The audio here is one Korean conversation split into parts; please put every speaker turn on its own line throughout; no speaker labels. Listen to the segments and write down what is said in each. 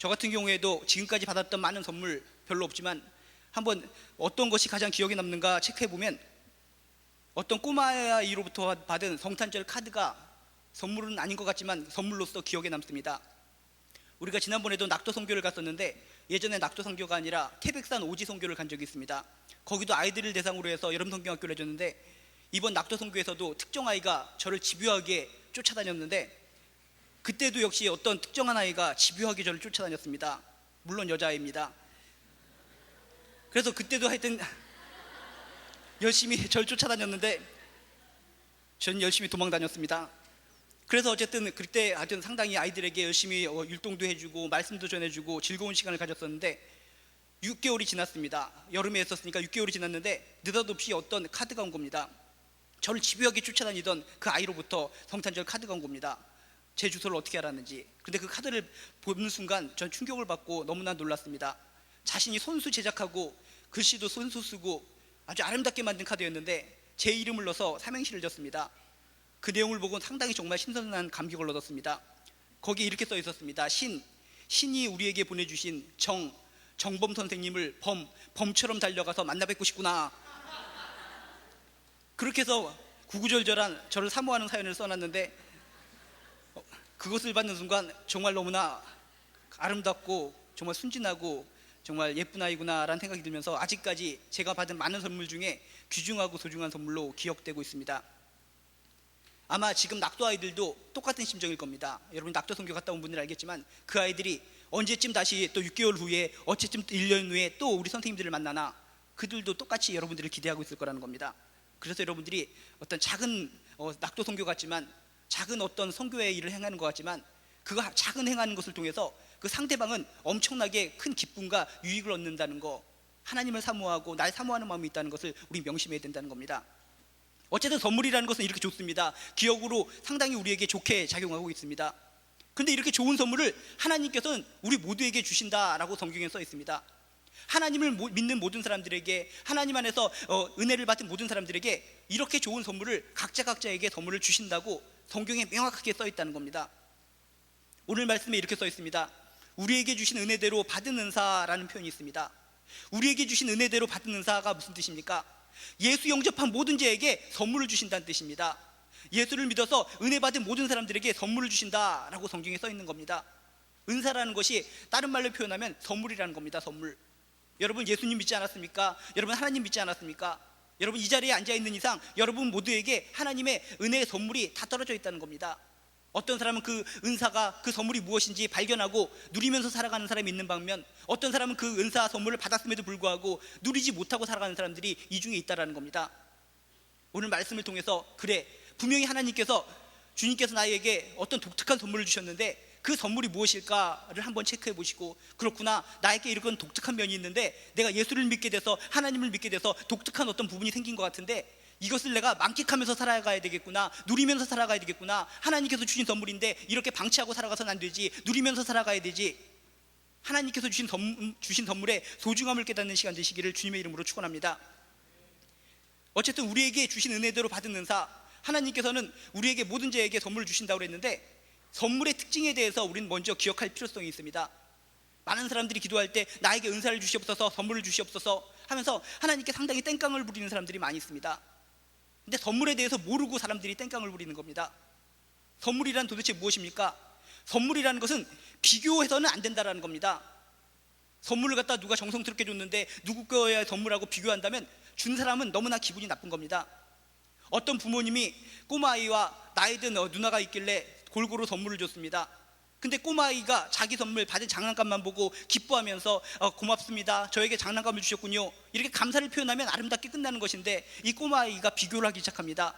저 같은 경우에도 지금까지 받았던 많은 선물 별로 없지만 한번 어떤 것이 가장 기억에 남는가 체크해 보면 어떤 꼬마아이로부터 받은 성탄절 카드가 선물은 아닌 것 같지만 선물로서 기억에 남습니다. 우리가 지난번에도 낙도 선교를 갔었는데 예전에 낙도 선교가 아니라 태백산 오지 선교를 간 적이 있습니다. 거기도 아이들을 대상으로 해서 여름 성경 학교를 해줬는데 이번 낙도 선교에서도 특정 아이가 저를 집요하게 쫓아다녔는데 그때도 역시 어떤 특정한 아이가 집요하게 저를 쫓아다녔습니다. 물론 여자아이입니다. 그래서 그때도 하여튼 열심히 저를 쫓아다녔는데 전 열심히 도망 다녔습니다. 그래서 어쨌든 그때 아주 상당히 아이들에게 열심히 어, 율동도 해주고 말씀도 전해주고 즐거운 시간을 가졌었는데 6개월이 지났습니다. 여름에 했었으니까 6개월이 지났는데 느닷없이 어떤 카드가 온 겁니다. 저를 집요하게 쫓아다니던 그 아이로부터 성탄절 카드가 온 겁니다. 제 주소를 어떻게 알았는지. 근데 그 카드를 보는 순간 전 충격을 받고 너무나 놀랐습니다. 자신이 손수 제작하고 글씨도 손수 쓰고 아주 아름답게 만든 카드였는데 제 이름을 넣어서 삼행시를 졌습니다. 그 내용을 보고 상당히 정말 신선한 감격을 얻었습니다. 거기에 이렇게 써 있었습니다. 신, 신이 우리에게 보내주신 정, 정범 선생님을 범, 범처럼 달려가서 만나 뵙고 싶구나. 그렇게 해서 구구절절한 저를 사모하는 사연을 써놨는데 어, 그것을 받는 순간 정말 너무나 아름답고 정말 순진하고 정말 예쁜 아이구나라는 생각이 들면서 아직까지 제가 받은 많은 선물 중에 귀중하고 소중한 선물로 기억되고 있습니다. 아마 지금 낙도 아이들도 똑같은 심정일 겁니다. 여러분 낙도 선교 갔다 온 분들 알겠지만 그 아이들이 언제쯤 다시 또 6개월 후에 어째쯤 또 1년 후에 또 우리 선생님들을 만나나 그들도 똑같이 여러분들을 기대하고 있을 거라는 겁니다. 그래서 여러분들이 어떤 작은 어, 낙도 선교 같지만 작은 어떤 선교의 일을 행하는 것 같지만 그 작은 행하는 것을 통해서 그 상대방은 엄청나게 큰 기쁨과 유익을 얻는다는 거 하나님을 사모하고 날 사모하는 마음이 있다는 것을 우리 명심해야 된다는 겁니다. 어쨌든 선물이라는 것은 이렇게 좋습니다. 기억으로 상당히 우리에게 좋게 작용하고 있습니다. 근데 이렇게 좋은 선물을 하나님께서는 우리 모두에게 주신다라고 성경에 써 있습니다. 하나님을 모- 믿는 모든 사람들에게 하나님 안에서 어, 은혜를 받은 모든 사람들에게 이렇게 좋은 선물을 각자 각자에게 선물을 주신다고 성경에 명확하게 써 있다는 겁니다. 오늘 말씀에 이렇게 써 있습니다. 우리에게 주신 은혜대로 받은 은사라는 표현이 있습니다. 우리에게 주신 은혜대로 받은 은사가 무슨 뜻입니까? 예수 영접한 모든 자에게 선물을 주신다는 뜻입니다. 예수를 믿어서 은혜 받은 모든 사람들에게 선물을 주신다라고 성경에 써 있는 겁니다. 은사라는 것이 다른 말로 표현하면 선물이라는 겁니다. 선물. 여러분 예수님 믿지 않았습니까? 여러분 하나님 믿지 않았습니까? 여러분 이 자리에 앉아 있는 이상 여러분 모두에게 하나님의 은혜의 선물이 다 떨어져 있다는 겁니다. 어떤 사람은 그 은사가 그 선물이 무엇인지 발견하고 누리면서 살아가는 사람이 있는 반면 어떤 사람은 그 은사 선물을 받았음에도 불구하고 누리지 못하고 살아가는 사람들이 이 중에 있다라는 겁니다. 오늘 말씀을 통해서 그래 분명히 하나님께서 주님께서 나에게 어떤 독특한 선물을 주셨는데 그 선물이 무엇일까를 한번 체크해 보시고 그렇구나 나에게 이런 독특한 면이 있는데 내가 예수를 믿게 돼서 하나님을 믿게 돼서 독특한 어떤 부분이 생긴 것 같은데 이것을 내가 만끽하면서 살아가야 되겠구나 누리면서 살아가야 되겠구나 하나님께서 주신 선물인데 이렇게 방치하고 살아가서는 안 되지 누리면서 살아가야 되지 하나님께서 주신, 선, 주신 선물의 소중함을 깨닫는 시간 되시기를 주님의 이름으로 축원합니다. 어쨌든 우리에게 주신 은혜대로 받은 은사 하나님께서는 우리에게 모든 자에게 선물을 주신다고 그랬는데 선물의 특징에 대해서 우리는 먼저 기억할 필요성이 있습니다. 많은 사람들이 기도할 때 나에게 은사를 주시옵소서 선물을 주시옵소서 하면서 하나님께 상당히 땡깡을 부리는 사람들이 많이 있습니다. 근데 선물에 대해서 모르고 사람들이 땡깡을 부리는 겁니다. 선물이란 도대체 무엇입니까? 선물이라는 것은 비교해서는 안 된다라는 겁니다. 선물을 갖다 누가 정성스럽게 줬는데 누구 거야 선물하고 비교한다면 준 사람은 너무나 기분이 나쁜 겁니다. 어떤 부모님이 꼬마 아이와 나이든 어, 누나가 있길래 골고루 선물을 줬습니다. 근데 꼬마아이가 자기 선물 받은 장난감만 보고 기뻐하면서 어, 고맙습니다. 저에게 장난감을 주셨군요. 이렇게 감사를 표현하면 아름답게 끝나는 것인데 이 꼬마아이가 비교를 하기 시작합니다.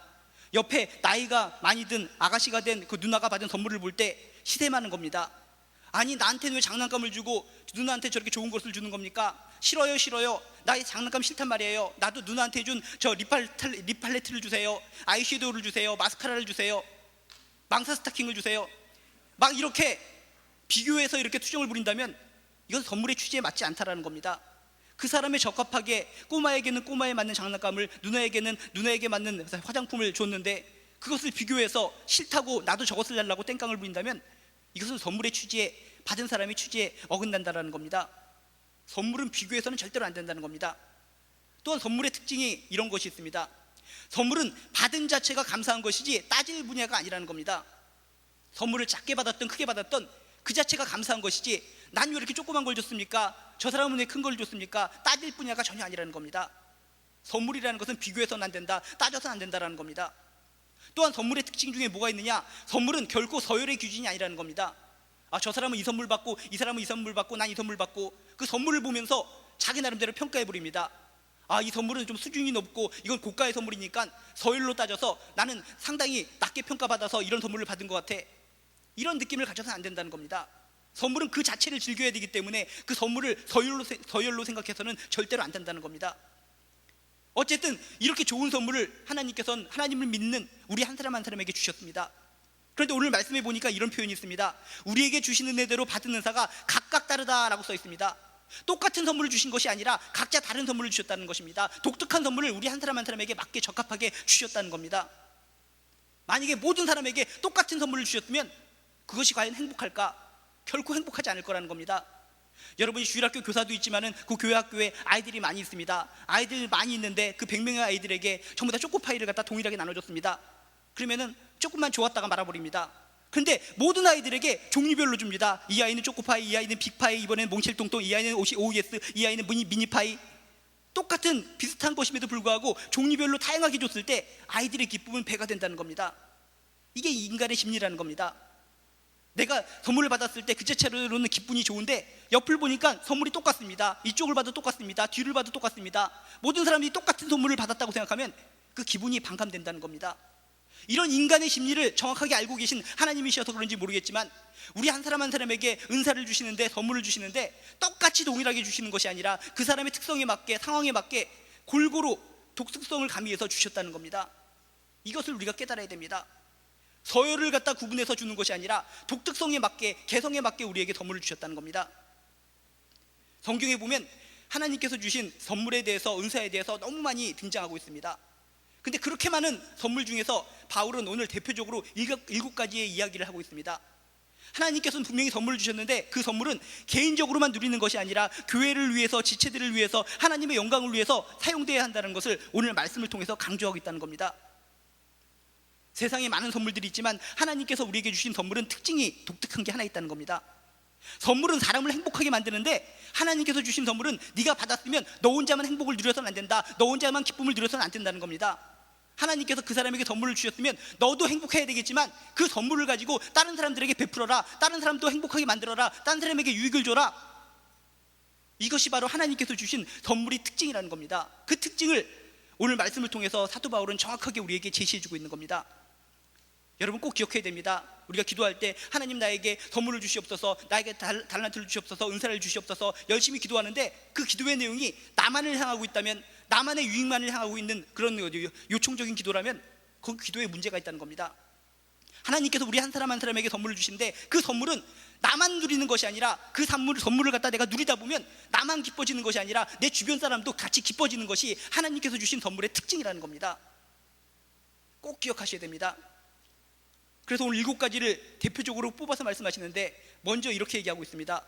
옆에 나이가 많이 든 아가씨가 된 그 누나가 받은 선물을 볼 때 시샘하는 겁니다. 아니 나한테는 왜 장난감을 주고 누나한테 저렇게 좋은 것을 주는 겁니까? 싫어요 싫어요 나의 장난감 싫단 말이에요 나도 누나한테 준저 립팔레트를 주세요 아이섀도우를 주세요 마스카라를 주세요 망사 스타킹을 주세요 막 이렇게 비교해서 이렇게 투정을 부린다면 이건 선물의 취지에 맞지 않다라는 겁니다 그 사람에 적합하게 꼬마에게는 꼬마에 맞는 장난감을 누나에게는 누나에게 맞는 화장품을 줬는데 그것을 비교해서 싫다고 나도 저것을 달라고 땡깡을 부린다면 이것은 선물의 취지에 받은 사람이 취지에 어긋난다라는 겁니다. 선물은 비교해서는 절대로 안 된다는 겁니다. 또한 선물의 특징이 이런 것이 있습니다. 선물은 받은 자체가 감사한 것이지 따질 분야가 아니라는 겁니다. 선물을 작게 받았던 크게 받았던 그 자체가 감사한 것이지 난 왜 이렇게 조그만 걸 줬습니까? 저 사람은 왜 큰 걸 줬습니까? 따질 분야가 전혀 아니라는 겁니다. 선물이라는 것은 비교해서는 안 된다, 따져서는 안 된다라는 겁니다. 또한 선물의 특징 중에 뭐가 있느냐? 선물은 결코 서열의 기준이 아니라는 겁니다. 아, 저 사람은 이 선물 받고, 이 사람은 이 선물 받고, 난 이 선물 받고, 그 선물을 보면서 자기 나름대로 평가해 버립니다. 아, 이 선물은 좀 수준이 높고, 이건 고가의 선물이니까 서열로 따져서 나는 상당히 낮게 평가받아서 이런 선물을 받은 것 같아. 이런 느낌을 가져서는 안 된다는 겁니다. 선물은 그 자체를 즐겨야 되기 때문에 그 선물을 서열로, 세- 서열로 생각해서는 절대로 안 된다는 겁니다. 어쨌든 이렇게 좋은 선물을 하나님께서는 하나님을 믿는 우리 한 사람 한 사람에게 주셨습니다. 그런데 오늘 말씀해 보니까 이런 표현이 있습니다. 우리에게 주시는 은혜대로 받은 은사가 각각 다르다라고 써 있습니다. 똑같은 선물을 주신 것이 아니라 각자 다른 선물을 주셨다는 것입니다. 독특한 선물을 우리 한 사람 한 사람에게 맞게 적합하게 주셨다는 겁니다. 만약에 모든 사람에게 똑같은 선물을 주셨으면 그것이 과연 행복할까? 결코 행복하지 않을 거라는 겁니다. 여러분이 주일학교 교사도 있지만은 그 교회 학교에 아이들이 많이 있습니다. 아이들 많이 있는데 그 100명의 아이들에게 전부 다 초코파이를 갖다 동일하게 나눠줬습니다. 그러면은 조금만 좋았다가 말아버립니다. 근데 모든 아이들에게 종류별로 줍니다. 이 아이는 초코파이, 이 아이는 빅파이, 이번에는 몽실똥똥, 이 아이는 OES, 이 아이는 미니, 미니파이. 똑같은 비슷한 것임에도 불구하고 종류별로 다양하게 줬을 때 아이들의 기쁨은 배가 된다는 겁니다. 이게 인간의 심리라는 겁니다. 내가 선물을 받았을 때 그 자체로는 기분이 좋은데 옆을 보니까 선물이 똑같습니다. 이쪽을 봐도 똑같습니다. 뒤를 봐도 똑같습니다. 모든 사람이 똑같은 선물을 받았다고 생각하면 그 기분이 반감된다는 겁니다. 이런 인간의 심리를 정확하게 알고 계신 하나님이셔서 그런지 모르겠지만 우리 한 사람 한 사람에게 은사를 주시는데 선물을 주시는데 똑같이 동일하게 주시는 것이 아니라 그 사람의 특성에 맞게 상황에 맞게 골고루 독특성을 가미해서 주셨다는 겁니다. 이것을 우리가 깨달아야 됩니다. 서열을 갖다 구분해서 주는 것이 아니라 독특성에 맞게 개성에 맞게 우리에게 선물을 주셨다는 겁니다. 성경에 보면 하나님께서 주신 선물에 대해서 은사에 대해서 너무 많이 등장하고 있습니다. 근데 그렇게 많은 선물 중에서 바울은 오늘 대표적으로 일곱, 가지의 이야기를 하고 있습니다. 하나님께서는 분명히 선물을 주셨는데 그 선물은 개인적으로만 누리는 것이 아니라 교회를 위해서 지체들을 위해서 하나님의 영광을 위해서 사용돼야 한다는 것을 오늘 말씀을 통해서 강조하고 있다는 겁니다. 세상에 많은 선물들이 있지만 하나님께서 우리에게 주신 선물은 특징이 독특한 게 하나 있다는 겁니다. 선물은 사람을 행복하게 만드는데 하나님께서 주신 선물은 네가 받았으면 너 혼자만 행복을 누려서는 안 된다. 너 혼자만 기쁨을 누려서는 안 된다는 겁니다. 하나님께서 그 사람에게 선물을 주셨으면 너도 행복해야 되겠지만 그 선물을 가지고 다른 사람들에게 베풀어라. 다른 사람도 행복하게 만들어라. 다른 사람에게 유익을 줘라. 이것이 바로 하나님께서 주신 선물의 특징이라는 겁니다. 그 특징을 오늘 말씀을 통해서 사도 바울은 정확하게 우리에게 제시해 주고 있는 겁니다. 여러분 꼭 기억해야 됩니다. 우리가 기도할 때 하나님 나에게 선물을 주시옵소서, 나에게 달, 달란트를 주시옵소서, 은사를 주시옵소서 열심히 기도하는데 그 기도의 내용이 나만을 향하고 있다면 나만의 유익만을 향하고 있는 그런 요청적인 기도라면 그 기도에 문제가 있다는 겁니다. 하나님께서 우리 한 사람 한 사람에게 선물을 주시는데 그 선물은 나만 누리는 것이 아니라 그 선물, 선물을 갖다 내가 누리다 보면 나만 기뻐지는 것이 아니라 내 주변 사람도 같이 기뻐지는 것이 하나님께서 주신 선물의 특징이라는 겁니다. 꼭 기억하셔야 됩니다. 그래서 오늘 일곱 가지를 대표적으로 뽑아서 말씀하시는데 먼저 이렇게 얘기하고 있습니다.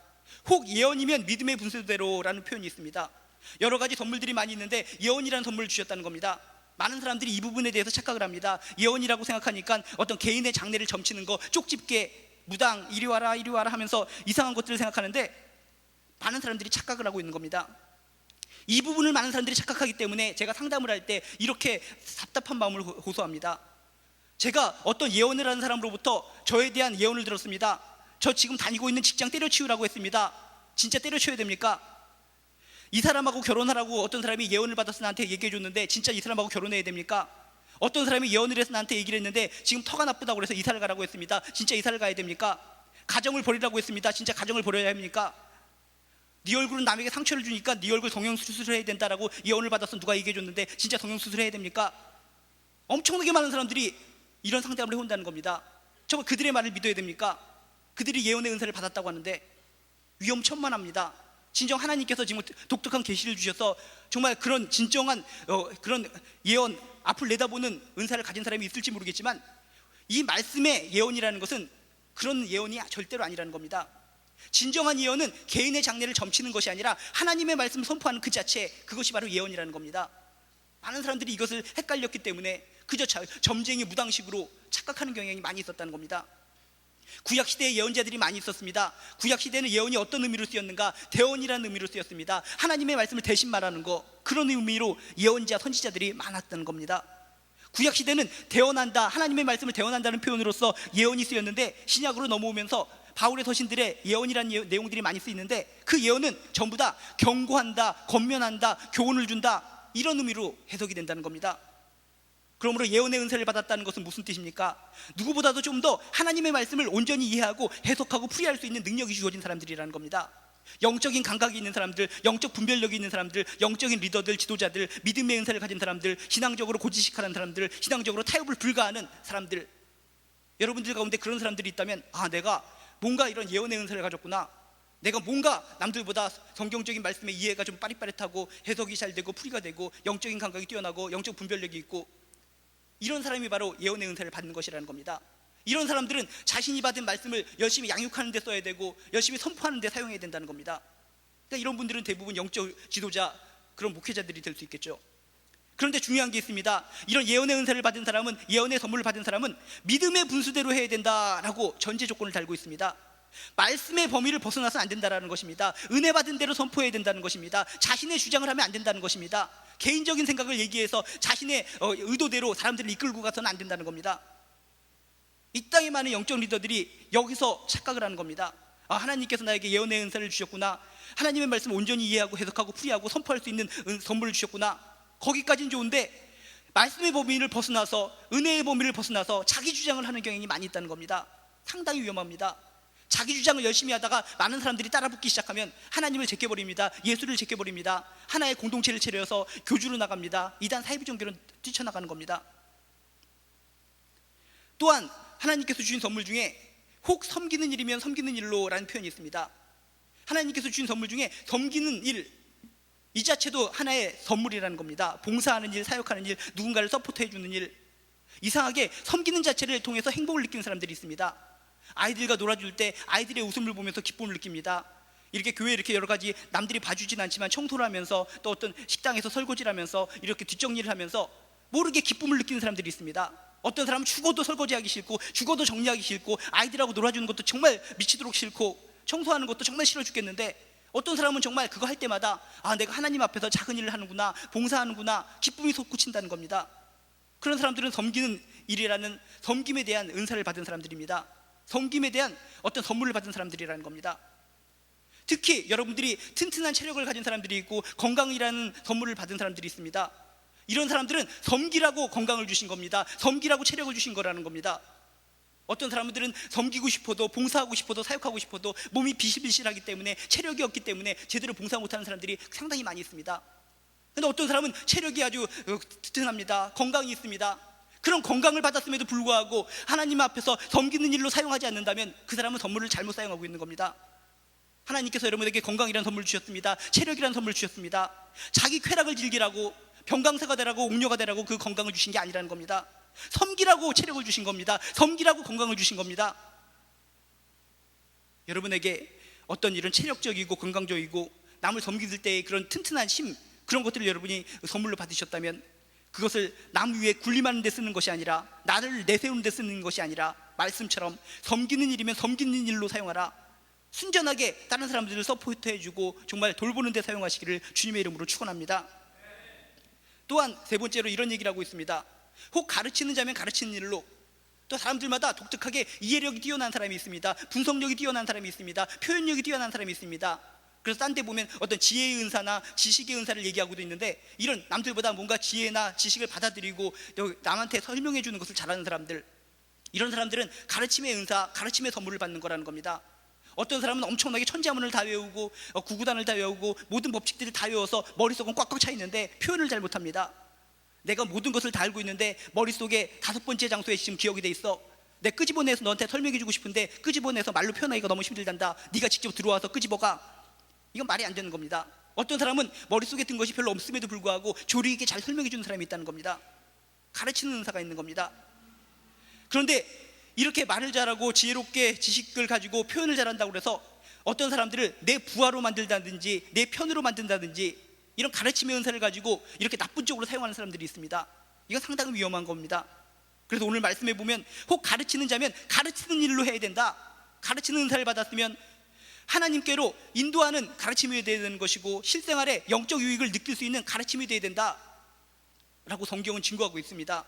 혹 예언이면 믿음의 분수대로라는 표현이 있습니다. 여러 가지 선물들이 많이 있는데 예언이라는 선물을 주셨다는 겁니다. 많은 사람들이 이 부분에 대해서 착각을 합니다. 예언이라고 생각하니까 어떤 개인의 장래를 점치는 거, 쪽집게, 무당, 이리 와라, 이리 와라 하면서 이상한 것들을 생각하는데 많은 사람들이 착각을 하고 있는 겁니다. 이 부분을 많은 사람들이 착각하기 때문에 제가 상담을 할 때 이렇게 답답한 마음을 호- 호소합니다. 제가 어떤 예언을 하는 사람으로부터 저에 대한 예언을 들었습니다. 저 지금 다니고 있는 직장 때려치우라고 했습니다. 진짜 때려치워야 됩니까? 이 사람하고 결혼하라고 어떤 사람이 예언을 받아서 나한테 얘기해 줬는데 진짜 이 사람하고 결혼해야 됩니까? 어떤 사람이 예언을 해서 나한테 얘기를 했는데 지금 터가 나쁘다고 그래서 이사를 가라고 했습니다. 진짜 이사를 가야 됩니까? 가정을 버리라고 했습니다. 진짜 가정을 버려야 합니까? 네 얼굴은 남에게 상처를 주니까 네 얼굴 성형 수술을 해야 된다라고 예언을 받아서 누가 얘기해 줬는데 진짜 성형 수술을 해야 됩니까? 엄청나게 많은 사람들이 이런 상담을 해온다는 겁니다. 정말 그들의 말을 믿어야 됩니까? 그들이 예언의 은사를 받았다고 하는데 위험천만합니다. 진정 하나님께서 지금 독특한 계시를 주셔서 정말 그런 진정한 어, 그런 예언 앞을 내다보는 은사를 가진 사람이 있을지 모르겠지만 이 말씀의 예언이라는 것은 그런 예언이 절대로 아니라는 겁니다. 진정한 예언은 개인의 장래를 점치는 것이 아니라 하나님의 말씀을 선포하는 그 자체 그것이 바로 예언이라는 겁니다. 많은 사람들이 이것을 헷갈렸기 때문에 그저 자- 점쟁이 무당식으로 착각하는 경향이 많이 있었다는 겁니다. 구약 시대에 예언자들이 많이 있었습니다. 구약 시대는 예언이 어떤 의미로 쓰였는가? 대언이라는 의미로 쓰였습니다. 하나님의 말씀을 대신 말하는 거 그런 의미로 예언자 선지자들이 많았다는 겁니다. 구약 시대는 대언한다 하나님의 말씀을 대언한다는 표현으로서 예언이 쓰였는데 신약으로 넘어오면서 바울의 서신들의 예언이라는 예- 내용들이 많이 쓰이는데 그 예언은 전부 다 경고한다, 권면한다, 교훈을 준다 이런 의미로 해석이 된다는 겁니다. 그러므로 예언의 은사를 받았다는 것은 무슨 뜻입니까? 누구보다도 좀 더 하나님의 말씀을 온전히 이해하고 해석하고 풀이할 수 있는 능력이 주어진 사람들이라는 겁니다. 영적인 감각이 있는 사람들, 영적 분별력이 있는 사람들, 영적인 리더들, 지도자들, 믿음의 은사를 가진 사람들, 신앙적으로 고지식하는 사람들, 신앙적으로 타협을 불가하는 사람들. 여러분들 가운데 그런 사람들이 있다면 아 내가 뭔가 이런 예언의 은사를 가졌구나. 내가 뭔가 남들보다 성경적인 말씀의 이해가 좀 빠릿빠릿하고 해석이 잘 되고 풀이가 되고 영적인 감각이 뛰어나고 영적 분별력이 있고 이런 사람이 바로 예언의 은사를 받는 것이라는 겁니다. 이런 사람들은 자신이 받은 말씀을 열심히 양육하는 데 써야 되고 열심히 선포하는 데 사용해야 된다는 겁니다. 그러니까 이런 분들은 대부분 영적 지도자 그런 목회자들이 될 수 있겠죠. 그런데 중요한 게 있습니다. 이런 예언의 은사를 받은 사람은 예언의 선물을 받은 사람은 믿음의 분수대로 해야 된다라고 전제 조건을 달고 있습니다. 말씀의 범위를 벗어나서 안 된다라는 것입니다. 은혜 받은 대로 선포해야 된다는 것입니다. 자신의 주장을 하면 안 된다는 것입니다. 개인적인 생각을 얘기해서 자신의 어, 의도대로 사람들을 이끌고 가서는 안 된다는 겁니다. 이 땅에 많은 영적 리더들이 여기서 착각을 하는 겁니다. 아, 하나님께서 나에게 예언의 은사를 주셨구나. 하나님의 말씀을 온전히 이해하고 해석하고 풀이하고 선포할 수 있는 은- 선물을 주셨구나. 거기까지는 좋은데 말씀의 범위를 벗어나서 은혜의 범위를 벗어나서 자기 주장을 하는 경향이 많이 있다는 겁니다. 상당히 위험합니다. 자기 주장을 열심히 하다가 많은 사람들이 따라붙기 시작하면 하나님을 제껴버립니다. 예수를 제껴버립니다. 하나의 공동체를 차려서 교주로 나갑니다. 이단 사이비 종교로 뛰쳐나가는 겁니다. 또한 하나님께서 주신 선물 중에 혹 섬기는 일이면 섬기는 일로라는 표현이 있습니다. 하나님께서 주신 선물 중에 섬기는 일, 이 자체도 하나의 선물이라는 겁니다. 봉사하는 일, 사역하는 일, 누군가를 서포트해 주는 일. 이상하게 섬기는 자체를 통해서 행복을 느끼는 사람들이 있습니다. 아이들과 놀아줄 때 아이들의 웃음을 보면서 기쁨을 느낍니다. 이렇게 교회 이렇게 여러 가지 남들이 봐주진 않지만 청소를 하면서 또 어떤 식당에서 설거지를 하면서 이렇게 뒷정리를 하면서 모르게 기쁨을 느끼는 사람들이 있습니다. 어떤 사람은 죽어도 설거지하기 싫고 죽어도 정리하기 싫고 아이들하고 놀아주는 것도 정말 미치도록 싫고 청소하는 것도 정말 싫어 죽겠는데 어떤 사람은 정말 그거 할 때마다 아 내가 하나님 앞에서 작은 일을 하는구나 봉사하는구나 기쁨이 솟구친다는 겁니다. 그런 사람들은 섬기는 일이라는 섬김에 대한 은사를 받은 사람들입니다. 섬김에 대한 어떤 선물을 받은 사람들이라는 겁니다. 특히 여러분들이 튼튼한 체력을 가진 사람들이 있고 건강이라는 선물을 받은 사람들이 있습니다. 이런 사람들은 섬기라고 건강을 주신 겁니다. 섬기라고 체력을 주신 거라는 겁니다. 어떤 사람들은 섬기고 싶어도 봉사하고 싶어도 사역하고 싶어도 몸이 비실비실하기 때문에 체력이 없기 때문에 제대로 봉사 못하는 사람들이 상당히 많이 있습니다. 근데 어떤 사람은 체력이 아주 어, 튼튼합니다. 건강이 있습니다. 그런 건강을 받았음에도 불구하고 하나님 앞에서 섬기는 일로 사용하지 않는다면 그 사람은 선물을 잘못 사용하고 있는 겁니다. 하나님께서 여러분에게 건강이라는 선물 주셨습니다. 체력이라는 선물 주셨습니다. 자기 쾌락을 즐기라고 병강사가 되라고 옥녀가 되라고 그 건강을 주신 게 아니라는 겁니다. 섬기라고 체력을 주신 겁니다. 섬기라고 건강을 주신 겁니다. 여러분에게 어떤 이런 체력적이고 건강적이고 남을 섬기실 때의 그런 튼튼한 힘 그런 것들을 여러분이 선물로 받으셨다면 그것을 남 위에 군림하는 데 쓰는 것이 아니라 나를 내세우는 데 쓰는 것이 아니라 말씀처럼 섬기는 일이면 섬기는 일로 사용하라 순전하게 다른 사람들을 서포트해 주고 정말 돌보는 데 사용하시기를 주님의 이름으로 축원합니다. 또한 세 번째로 이런 얘기를 하고 있습니다. 혹 가르치는 자면 가르치는 일로 또 사람들마다 독특하게 이해력이 뛰어난 사람이 있습니다. 분석력이 뛰어난 사람이 있습니다. 표현력이 뛰어난 사람이 있습니다. 그래서 딴 데 보면 어떤 지혜의 은사나 지식의 은사를 얘기하고도 있는데 이런 남들보다 뭔가 지혜나 지식을 받아들이고 또 남한테 설명해 주는 것을 잘하는 사람들 이런 사람들은 가르침의 은사, 가르침의 선물을 받는 거라는 겁니다. 어떤 사람은 엄청나게 천자문을 다 외우고 어, 구구단을 다 외우고 모든 법칙들을 다 외워서 머릿속은 꽉꽉 차 있는데 표현을 잘 못합니다. 내가 모든 것을 다 알고 있는데 머릿속에 다섯 번째 장소에 지금 기억이 돼 있어. 내 끄집어내서 너한테 설명해 주고 싶은데 끄집어내서 말로 표현하기가 너무 힘들단다. 네가 직접 들어와서 끄집어가. 이건 말이 안 되는 겁니다. 어떤 사람은 머릿속에 든 것이 별로 없음에도 불구하고 조리 있게 잘 설명해 주는 사람이 있다는 겁니다. 가르치는 은사가 있는 겁니다. 그런데 이렇게 말을 잘하고 지혜롭게 지식을 가지고 표현을 잘한다고 그래서 어떤 사람들을 내 부하로 만들다든지 내 편으로 만든다든지 이런 가르침의 은사를 가지고 이렇게 나쁜 쪽으로 사용하는 사람들이 있습니다. 이건 상당히 위험한 겁니다. 그래서 오늘 말씀해 보면 혹 가르치는 자면 가르치는 일로 해야 된다. 가르치는 은사를 받았으면 하나님께로 인도하는 가르침이 되어야 되는 것이고 실생활에 영적 유익을 느낄 수 있는 가르침이 되어야 된다. 라고 성경은 증거하고 있습니다.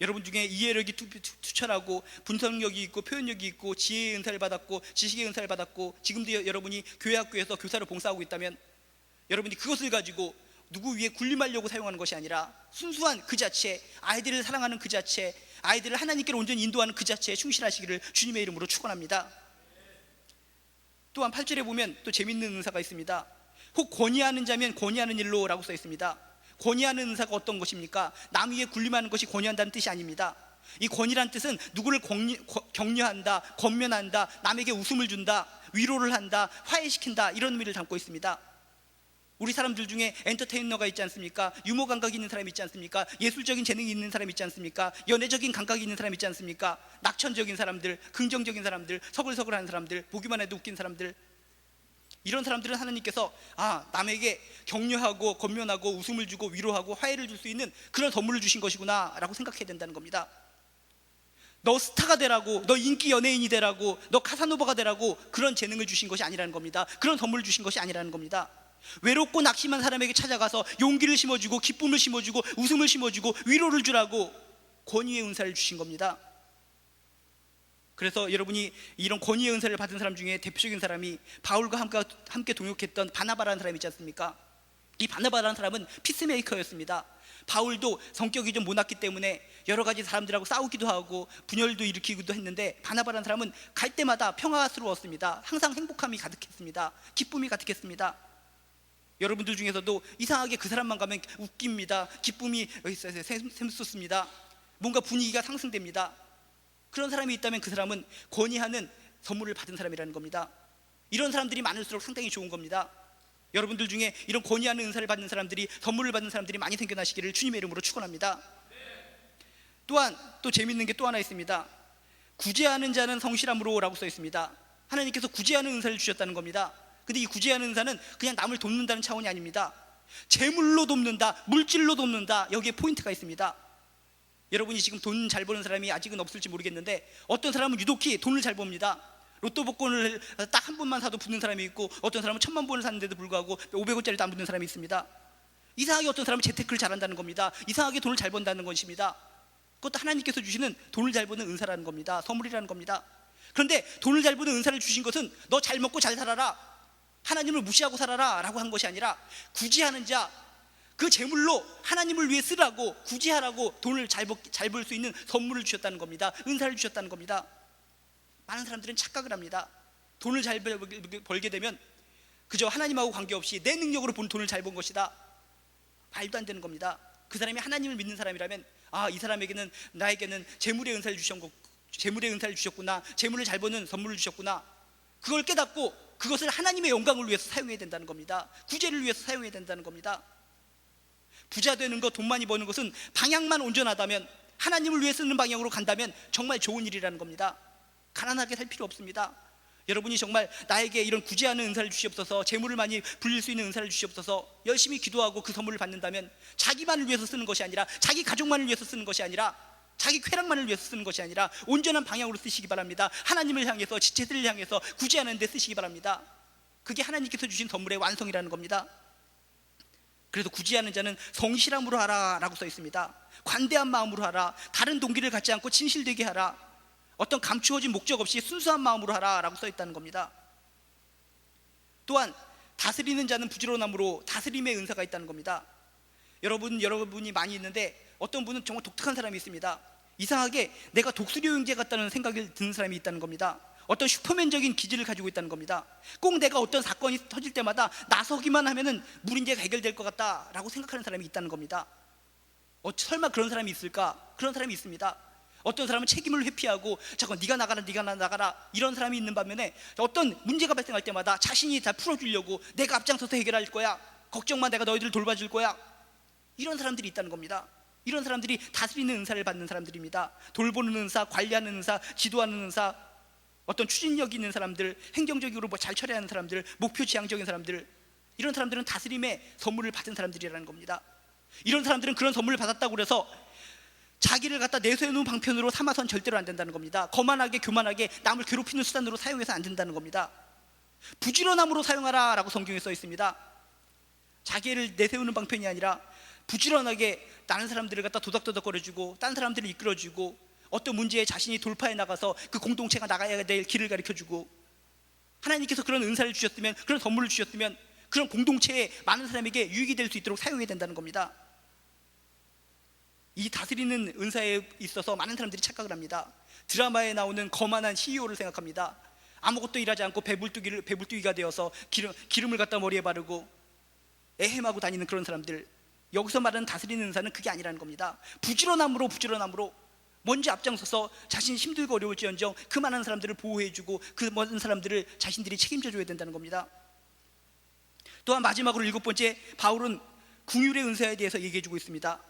여러분 중에 이해력이 투철하고 분석력이 있고 표현력이 있고 지혜의 은사를 받았고 지식의 은사를 받았고 지금도 여- 여러분이 교회 학교에서 교사로 봉사하고 있다면 여러분이 그것을 가지고 누구 위에 군림하려고 사용하는 것이 아니라 순수한 그 자체 아이들을 사랑하는 그 자체 아이들을 하나님께로 온전히 인도하는 그 자체에 충실하시기를 주님의 이름으로 축원합니다. 또한 8절에 보면 또 재밌는 은사가 있습니다. 혹 권위하는 자면 권위하는 일로라고 써 있습니다. 권위하는 은사가 어떤 것입니까? 남 위에 군림하는 것이 권위한다는 뜻이 아닙니다. 이 권위란 뜻은 누구를 격려, 격려한다, 권면한다, 남에게 웃음을 준다, 위로를 한다, 화해시킨다 이런 의미를 담고 있습니다. 우리 사람들 중에 엔터테이너가 있지 않습니까? 유머 감각이 있는 사람이 있지 않습니까? 예술적인 재능이 있는 사람이 있지 않습니까? 연애적인 감각이 있는 사람이 있지 않습니까? 낙천적인 사람들, 긍정적인 사람들, 서글서글한 사람들, 보기만 해도 웃긴 사람들 이런 사람들은 하나님께서 아 남에게 격려하고 권면하고 웃음을 주고 위로하고 화해를 줄 수 있는 그런 선물을 주신 것이구나라고 생각해야 된다는 겁니다. 너 스타가 되라고, 너 인기 연예인이 되라고, 너 카사노바가 되라고 그런 재능을 주신 것이 아니라는 겁니다. 그런 선물을 주신 것이 아니라는 겁니다. 외롭고 낙심한 사람에게 찾아가서 용기를 심어주고 기쁨을 심어주고 웃음을 심어주고 위로를 주라고 권위의 은사를 주신 겁니다. 그래서 여러분이 이런 권위의 은사를 받은 사람 중에 대표적인 사람이 바울과 함께, 함께 동역했던 바나바라는 사람이 있지 않습니까? 이 바나바라는 사람은 피스메이커였습니다. 바울도 성격이 좀 모났기 때문에 여러 가지 사람들하고 싸우기도 하고 분열도 일으키기도 했는데 바나바라는 사람은 갈 때마다 평화스러웠습니다. 항상 행복함이 가득했습니다. 기쁨이 가득했습니다. 여러분들 중에서도 이상하게 그 사람만 가면 웃깁니다. 기쁨이 샘솟습니다. 뭔가 분위기가 상승됩니다. 그런 사람이 있다면 그 사람은 권위하는 선물을 받은 사람이라는 겁니다. 이런 사람들이 많을수록 상당히 좋은 겁니다. 여러분들 중에 이런 권위하는 은사를 받는 사람들이 선물을 받는 사람들이 많이 생겨나시기를 주님의 이름으로 축원합니다. 또한 또 재밌는 게 또 하나 있습니다. 구제하는 자는 성실함으로라고 써 있습니다. 하나님께서 구제하는 은사를 주셨다는 겁니다. 근데 이 구제하는 은사는 그냥 남을 돕는다는 차원이 아닙니다. 재물로 돕는다, 물질로 돕는다. 여기에 포인트가 있습니다. 여러분이 지금 돈 잘 버는 사람이 아직은 없을지 모르겠는데 어떤 사람은 유독히 돈을 잘 법니다. 로또 복권을 딱 한 번만 사도 붙는 사람이 있고 어떤 사람은 천만 번을 샀는데도 불구하고 500원짜리도 안 붙는 사람이 있습니다. 이상하게 어떤 사람은 재테크를 잘한다는 겁니다. 이상하게 돈을 잘 번다는 것입니다. 그것도 하나님께서 주시는 돈을 잘 버는 은사라는 겁니다. 선물이라는 겁니다. 그런데 돈을 잘 버는 은사를 주신 것은 너 잘 먹고 잘 살아라. 하나님을 무시하고 살아라 라고 한 것이 아니라 구제하는 자, 그 재물로 하나님을 위해 쓰라고 구제하라고 돈을 잘 벌 수 있는 선물을 주셨다는 겁니다. 은사를 주셨다는 겁니다. 많은 사람들은 착각을 합니다. 돈을 잘 벌게 되면 그저 하나님하고 관계없이 내 능력으로 본 돈을 잘 번 것이다. 말도 안 되는 겁니다. 그 사람이 하나님을 믿는 사람이라면 아, 이 사람에게는 나에게는 재물의 은사를 주셨고 재물의 은사를 주셨구나. 재물을 잘 버는 선물을 주셨구나. 그걸 깨닫고 그것을 하나님의 영광을 위해서 사용해야 된다는 겁니다. 구제를 위해서 사용해야 된다는 겁니다. 부자 되는 것, 돈 많이 버는 것은 방향만 온전하다면 하나님을 위해 쓰는 방향으로 간다면 정말 좋은 일이라는 겁니다. 가난하게 살 필요 없습니다. 여러분이 정말 나에게 이런 구제하는 은사를 주시옵소서, 재물을 많이 불릴 수 있는 은사를 주시옵소서, 열심히 기도하고 그 선물을 받는다면 자기만을 위해서 쓰는 것이 아니라 자기 가족만을 위해서 쓰는 것이 아니라 자기 쾌락만을 위해서 쓰는 것이 아니라 온전한 방향으로 쓰시기 바랍니다. 하나님을 향해서 지체들을 향해서 구제하는 데 쓰시기 바랍니다. 그게 하나님께서 주신 선물의 완성이라는 겁니다. 그래서 구제하는 자는 성실함으로 하라라고 써 있습니다. 관대한 마음으로 하라. 다른 동기를 갖지 않고 진실되게 하라. 어떤 감추어진 목적 없이 순수한 마음으로 하라라고 써 있다는 겁니다. 또한 다스리는 자는 부지런함으로 다스림의 은사가 있다는 겁니다. 여러분 여러분이 많이 있는데 어떤 분은 정말 독특한 사람이 있습니다. 이상하게 내가 독수리 용제 같다는 생각이 드는 사람이 있다는 겁니다. 어떤 슈퍼맨적인 기질을 가지고 있다는 겁니다. 꼭 내가 어떤 사건이 터질 때마다 나서기만 하면은 문제가 해결될 것 같다라고 생각하는 사람이 있다는 겁니다. 어, 설마 그런 사람이 있을까? 그런 사람이 있습니다. 어떤 사람은 책임을 회피하고 잠깐 네가 나가라 네가 나가라 이런 사람이 있는 반면에 어떤 문제가 발생할 때마다 자신이 다 풀어주려고 내가 앞장서서 해결할 거야 걱정만 내가 너희들을 돌봐줄 거야 이런 사람들이 있다는 겁니다 이런 사람들이 다스리는 은사를 받는 사람들입니다 돌보는 은사, 관리하는 은사, 지도하는 은사 어떤 추진력 있는 사람들, 행정적으로 뭐 잘 처리하는 사람들, 목표 지향적인 사람들, 이런 사람들은 다스림의 선물을 받은 사람들이라는 겁니다. 이런 사람들은 그런 선물을 받았다고 그래서 자기를 갖다 내세우는 방편으로 삼아선 절대로 안 된다는 겁니다. 거만하게 교만하게 남을 괴롭히는 수단으로 사용해서 안 된다는 겁니다. 부지런함으로 사용하라라고 성경에 써 있습니다. 자기를 내세우는 방편이 아니라 부지런하게 다른 사람들을 갖다 도닥도닥거려주고 다른 사람들을 이끌어주고 어떤 문제에 자신이 돌파해 나가서 그 공동체가 나가야 될 길을 가르쳐주고 하나님께서 그런 은사를 주셨으면 그런 선물을 주셨으면 그런 공동체에 많은 사람에게 유익이 될 수 있도록 사용해야 된다는 겁니다. 이 다스리는 은사에 있어서 많은 사람들이 착각을 합니다. 드라마에 나오는 거만한 CEO를 생각합니다. 아무것도 일하지 않고 배불뚝이를 배불뚝이가 되어서 기름 기름을 갖다 머리에 바르고 애헴하고 다니는 그런 사람들. 여기서 말하는 다스리는 은사는 그게 아니라는 겁니다. 부지런함으로 부지런함으로 먼저 앞장서서 자신이 힘들고 어려울지언정 그 많은 사람들을 보호해주고 그 많은 사람들을 자신들이 책임져줘야 된다는 겁니다. 또한 마지막으로 일곱 번째 바울은 궁율의 은사에 대해서 얘기해주고 있습니다.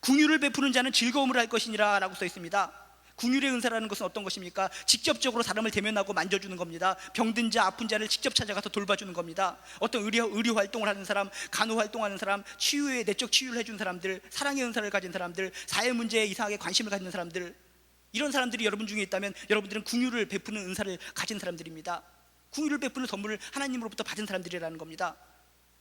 궁율을 베푸는 자는 즐거움을 할 것이니라라고 써 있습니다. 궁율의 은사라는 것은 어떤 것입니까? 직접적으로 사람을 대면하고 만져주는 겁니다. 병든 자, 아픈 자를 직접 찾아가서 돌봐주는 겁니다. 어떤 의료, 의료 활동을 하는 사람, 간호 활동하는 사람, 치유의 내적 치유를 해준 사람들, 사랑의 은사를 가진 사람들, 사회 문제에 이상하게 관심을 갖는 사람들, 이런 사람들이 여러분 중에 있다면 여러분들은 궁율을 베푸는 은사를 가진 사람들입니다. 궁율을 베푸는 선물을 하나님으로부터 받은 사람들이라는 겁니다.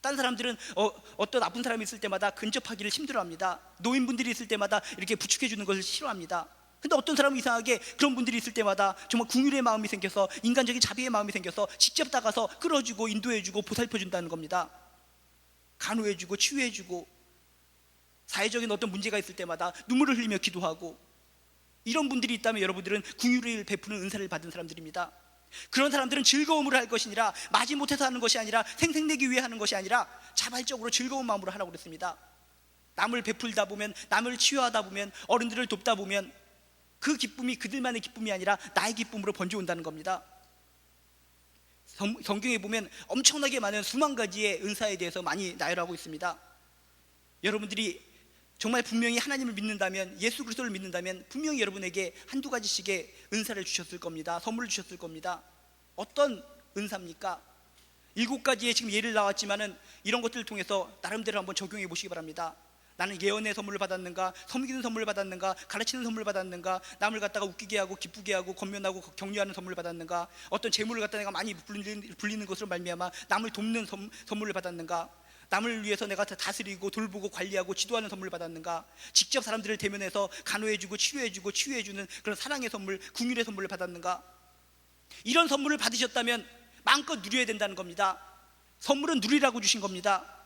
딴 사람들은 어, 떤 아픈 사람이 있을 때마다 근접하기를 힘들어합니다. 노인분들이 있을 때마다 이렇게 부축해 주는 것을 싫어합니다. 근데 어떤 사람은 이상하게 그런 분들이 있을 때마다 정말 궁율의 마음이 생겨서 인간적인 자비의 마음이 생겨서 직접 다가서 끌어주고 인도해주고 보살펴준다는 겁니다. 간호해주고 치유해주고 사회적인 어떤 문제가 있을 때마다 눈물을 흘리며 기도하고 이런 분들이 있다면 여러분들은 궁율을 베푸는 은사를 받은 사람들입니다. 그런 사람들은 즐거움으로 할 것이니라 마지 못해서 하는 것이 아니라 생생내기 위해 하는 것이 아니라 자발적으로 즐거운 마음으로 하라고 그랬습니다. 남을 베풀다 보면 남을 치유하다 보면 어른들을 돕다 보면 그 기쁨이 그들만의 기쁨이 아니라 나의 기쁨으로 번져온다는 겁니다. 성, 성경에 보면 엄청나게 많은 수만 가지의 은사에 대해서 많이 나열하고 있습니다. 여러분들이 정말 분명히 하나님을 믿는다면 예수 그리스도를 믿는다면 분명히 여러분에게 한두 가지씩의 은사를 주셨을 겁니다. 선물을 주셨을 겁니다. 어떤 은사입니까? 일곱 가지의 지금 예를 나왔지만은 이런 것들을 통해서 나름대로 한번 적용해 보시기 바랍니다. 나는 예언의 선물을 받았는가, 섬기는 선물을 받았는가, 가르치는 선물을 받았는가, 남을 갖다가 웃기게 하고 기쁘게 하고 건면하고 격려하는 선물을 받았는가, 어떤 재물을 갖다 내가 많이 불리는, 불리는 것으로 말미암아 남을 돕는 선, 선물을 받았는가, 남을 위해서 내가 다스리고 돌보고 관리하고 지도하는 선물을 받았는가, 직접 사람들을 대면해서 간호해주고 치료해주고 치유해주는 그런 사랑의 선물, 궁율의 선물을 받았는가, 이런 선물을 받으셨다면 마음껏 누려야 된다는 겁니다. 선물은 누리라고 주신 겁니다.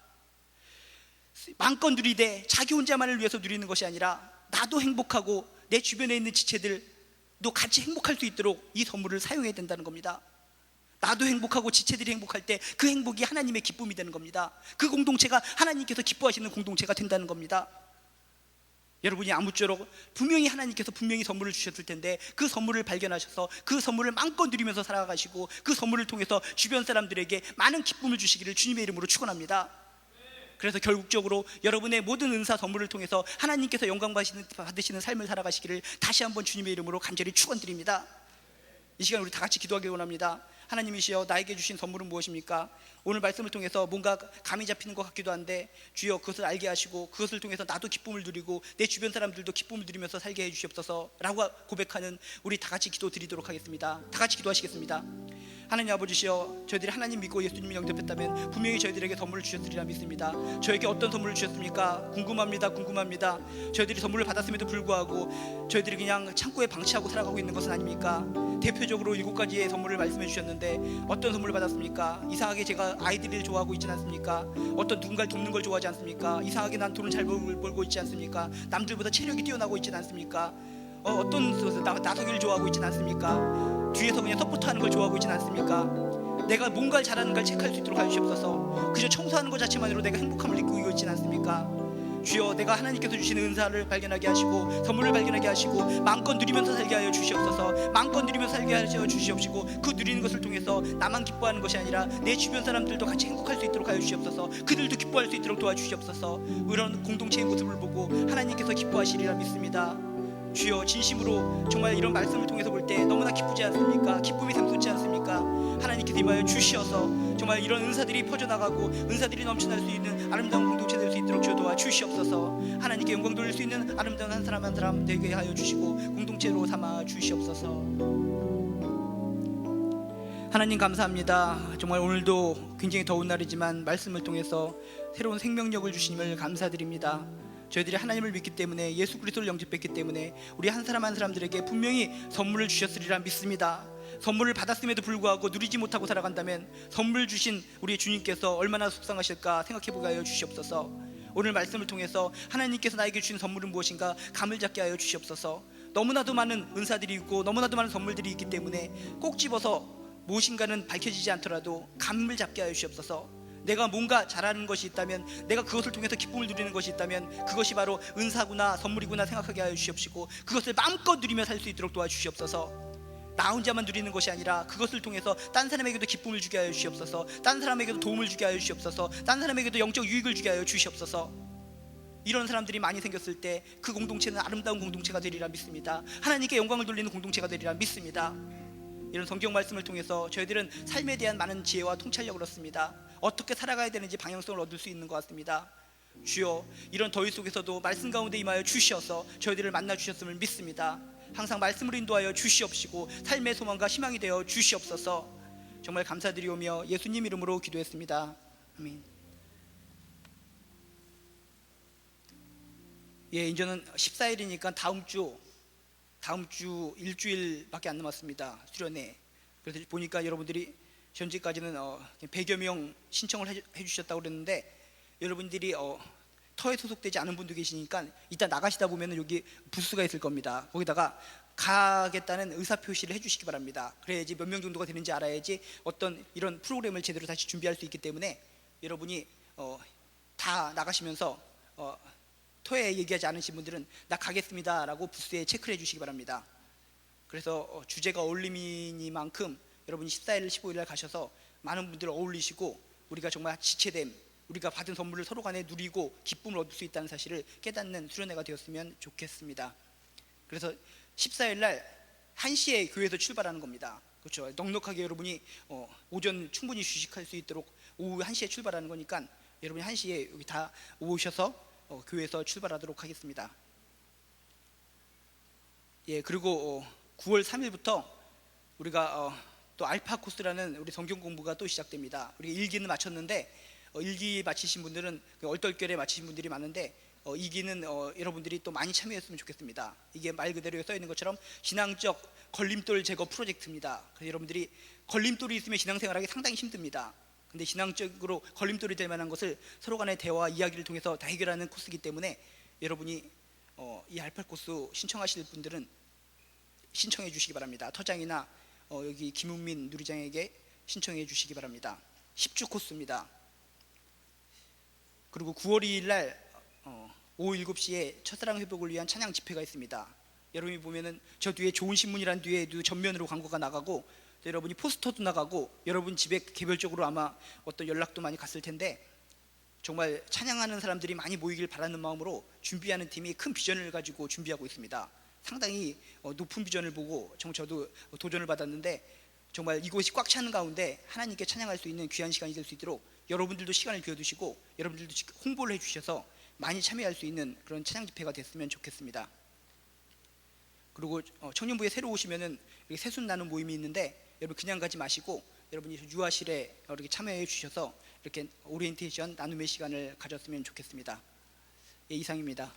마음껏 누리되 자기 혼자만을 위해서 누리는 것이 아니라 나도 행복하고 내 주변에 있는 지체들도 같이 행복할 수 있도록 이 선물을 사용해야 된다는 겁니다. 나도 행복하고 지체들이 행복할 때 그 행복이 하나님의 기쁨이 되는 겁니다. 그 공동체가 하나님께서 기뻐하시는 공동체가 된다는 겁니다. 여러분이 아무쪼록 분명히 하나님께서 분명히 선물을 주셨을 텐데 그 선물을 발견하셔서 그 선물을 마음껏 누리면서 살아가시고 그 선물을 통해서 주변 사람들에게 많은 기쁨을 주시기를 주님의 이름으로 축원합니다. 그래서 결국적으로 여러분의 모든 은사 선물을 통해서 하나님께서 영광 받으시는 삶을 살아가시기를 다시 한번 주님의 이름으로 간절히 축원드립니다. 이 시간 우리 다 같이 기도하기 원합니다. 하나님이시여 나에게 주신 선물은 무엇입니까? 오늘 말씀을 통해서 뭔가 감이 잡히는 것 같기도 한데 주여 그것을 알게 하시고 그것을 통해서 나도 기쁨을 누리고 내 주변 사람들도 기쁨을 누리면서 살게 해 주시옵소서라고 고백하는 우리 다 같이 기도 드리도록 하겠습니다. 다 같이 기도하시겠습니다. 하나님 아버지시여 저희들이 하나님 믿고 예수님을 영접했다면 분명히 저희들에게 선물을 주셨으리라 믿습니다 저에게 어떤 선물을 주셨습니까? 궁금합니다 궁금합니다 저희들이 선물을 받았음에도 불구하고 저희들이 그냥 창고에 방치하고 살아가고 있는 것은 아닙니까? 대표적으로 일곱 가지의 선물을 말씀해 주셨는데 어떤 선물을 받았습니까? 이상하게 제가 아이들을 좋아하고 있지 않습니까? 어떤 누군가를 돕는 걸 좋아하지 않습니까? 이상하게 난 돈을 잘 벌고 있지 않습니까? 남들보다 체력이 뛰어나고 있지 않습니까? 어, 어떤 나서기를 좋아하고 있지 않습니까? 뒤에서 그냥 서포트하는 걸 좋아하고 있지 않습니까? 내가 뭔가를 잘하는 걸 체크할 수 있도록 하시옵소서. 그저 청소하는 것 자체만으로 내가 행복함을 느끼고 있지 않습니까? 주여 내가 하나님께서 주시는 은사를 발견하게 하시고 선물을 발견하게 하시고 마음껏 누리면서 살게 하여 주시옵소서 마음껏 누리면서 살게 하여 주시옵시고 그 누리는 것을 통해서 나만 기뻐하는 것이 아니라 내 주변 사람들도 같이 행복할 수 있도록 하여 주시옵소서 그들도 기뻐할 수 있도록 도와주시옵소서 이런 공동체의 모습을 보고 하나님께서 기뻐하시리라 믿습니다 주여 진심으로 정말 이런 말씀을 통해서 볼 때 너무나 기쁘지 않습니까? 기쁨이 샘솟지 않습니까? 하나님께서 임하여 주시어서 정말 이런 은사들이 퍼져나가고 은사들이 넘쳐날 수 있는 아름다운 공동체 될 수 있도록 주여 도와 주시옵소서 하나님께 영광 돌릴 수 있는 아름다운 한 사람 한 사람 되게 하여 주시고 공동체로 삼아 주시옵소서 하나님 감사합니다. 정말 오늘도 굉장히 더운 날이지만 말씀을 통해서 새로운 생명력을 주심을 감사드립니다. 저희들이 하나님을 믿기 때문에 예수 그리스도를 영접했기 때문에 우리 한 사람 한 사람들에게 분명히 선물을 주셨으리라 믿습니다. 선물을 받았음에도 불구하고 누리지 못하고 살아간다면 선물 주신 우리 주님께서 얼마나 속상하실까 생각해 보게 하여 주시옵소서. 오늘 말씀을 통해서 하나님께서 나에게 주신 선물은 무엇인가 감을 잡게 하여 주시옵소서. 너무나도 많은 은사들이 있고 너무나도 많은 선물들이 있기 때문에 꼭 집어서 무엇인가는 밝혀지지 않더라도 감을 잡게 하여 주시옵소서. 내가 뭔가 잘하는 것이 있다면 내가 그것을 통해서 기쁨을 누리는 것이 있다면 그것이 바로 은사구나 선물이구나 생각하게 하여 주시옵시고 그것을 마음껏 누리며 살 수 있도록 도와주시옵소서. 나 혼자만 누리는 것이 아니라 그것을 통해서 딴 사람에게도 기쁨을 주게 하여 주시옵소서. 딴 사람에게도 도움을 주게 하여 주시옵소서. 딴 사람에게도 영적 유익을 주게 하여 주시옵소서. 이런 사람들이 많이 생겼을 때 그 공동체는 아름다운 공동체가 되리라 믿습니다. 하나님께 영광을 돌리는 공동체가 되리라 믿습니다. 이런 성경 말씀을 통해서 저희들은 삶에 대한 많은 지혜와 통찰력을 얻습니다. 어떻게 살아가야 되는지 방향성을 얻을 수 있는 것 같습니다. 주여 이런 더위 속에서도 말씀 가운데 임하여 주시어서 저희들을 만나 주셨음을 믿습니다. 항상 말씀을 인도하여 주시옵시고 삶의 소망과 희망이 되어 주시옵소서. 정말 감사드리오며 예수님 이름으로 기도했습니다. 아멘. 예, 이제는 14일이니까 다음 주 다음 주 일주일밖에 안 남았습니다. 수련회. 그래서 보니까 여러분들이 현재까지는 어, 100여 명 신청을 해, 해주셨다고 그랬는데 여러분들이 어, 터에 소속되지 않은 분도 계시니까 이따 나가시다 보면 여기 부스가 있을 겁니다. 거기다가 가겠다는 의사 표시를 해주시기 바랍니다. 그래야지 몇 명 정도가 되는지 알아야지 어떤 이런 프로그램을 제대로 다시 준비할 수 있기 때문에 여러분이 어, 다 나가시면서 어, 토에 얘기하지 않으신 분들은 나 가겠습니다라고 부스에 체크를 해주시기 바랍니다. 그래서 어, 주제가 어울림이니만큼 여러분이 14일, 15일 날 가셔서 많은 분들을 어울리시고 우리가 정말 지체됨, 우리가 받은 선물을 서로 간에 누리고 기쁨을 얻을 수 있다는 사실을 깨닫는 수련회가 되었으면 좋겠습니다. 그래서 14일 날 1시에 교회에서 출발하는 겁니다. 그렇죠. 넉넉하게 여러분이 어, 오전 충분히 휴식할 수 있도록 오후 1시에 출발하는 거니까 여러분이 1시에 여기 다 오셔서 어, 교회에서 출발하도록 하겠습니다. 예, 그리고 어, 9월 3일부터 우리가 어, 또 알파 코스라는 우리 성경 공부가 또 시작됩니다. 우리 일기는 마쳤는데 어, 일기 마치신 분들은 그 얼떨결에 마치신 분들이 많은데 어, 이기는 어, 여러분들이 또 많이 참여했으면 좋겠습니다. 이게 말 그대로 써 있는 것처럼 신앙적 걸림돌 제거 프로젝트입니다. 그래서 여러분들이 걸림돌이 있으면 신앙생활하기 상당히 힘듭니다. 근데 신앙적으로 걸림돌이 될 만한 것을 서로 간의 대화, 이야기를 통해서 다 해결하는 코스이기 때문에 여러분이 어, 이 알파 코스 신청하실 분들은 신청해 주시기 바랍니다. 터장이나 어, 여기 김은민 누리장에게 신청해 주시기 바랍니다. 10주 코스입니다. 그리고 9월 2일 날 어, 오후 7시에 첫사랑 회복을 위한 찬양 집회가 있습니다. 여러분이 보면은 저 뒤에 좋은 신문이란 뒤에도 전면으로 광고가 나가고 또 여러분이 포스터도 나가고 여러분 집에 개별적으로 아마 어떤 연락도 많이 갔을 텐데 정말 찬양하는 사람들이 많이 모이길 바라는 마음으로 준비하는 팀이 큰 비전을 가지고 준비하고 있습니다. 상당히 어, 높은 비전을 보고 정말 저도 도전을 받았는데 정말 이곳이 꽉 차는 가운데 하나님께 찬양할 수 있는 귀한 시간이 될 수 있도록 여러분들도 시간을 비워두시고 여러분들도 홍보를 해주셔서 많이 참여할 수 있는 그런 찬양 집회가 됐으면 좋겠습니다. 그리고 어, 청년부에 새로 오시면은 이렇게 새순 나는 모임이 있는데 여러분 그냥 가지 마시고 여러분이 유아실에 이렇게 참여해 주셔서 이렇게 오리엔테이션 나눔의 시간을 가졌으면 좋겠습니다. 예, 이상입니다.